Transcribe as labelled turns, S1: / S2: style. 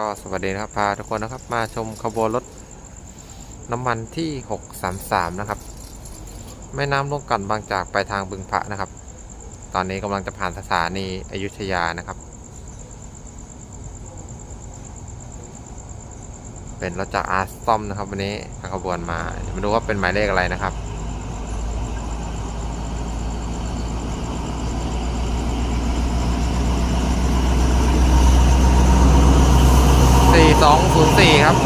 S1: ก็สวัสดีนะครับพาทุกคนนะครับมาชมขบวนรถน้ำมันที่ 633 นะครับ แม่น้ำลงกันบางจากไปทางบึงพระนะครับ ตอนนี้กำลังจะผ่านสถานีอยุธยานะครับ เป็นรถจากอาร์ตอมนะครับ วันนี้ทางขบวนมามาดูว่าเป็นหมายเลขอะไรนะครับ 4204 ครับ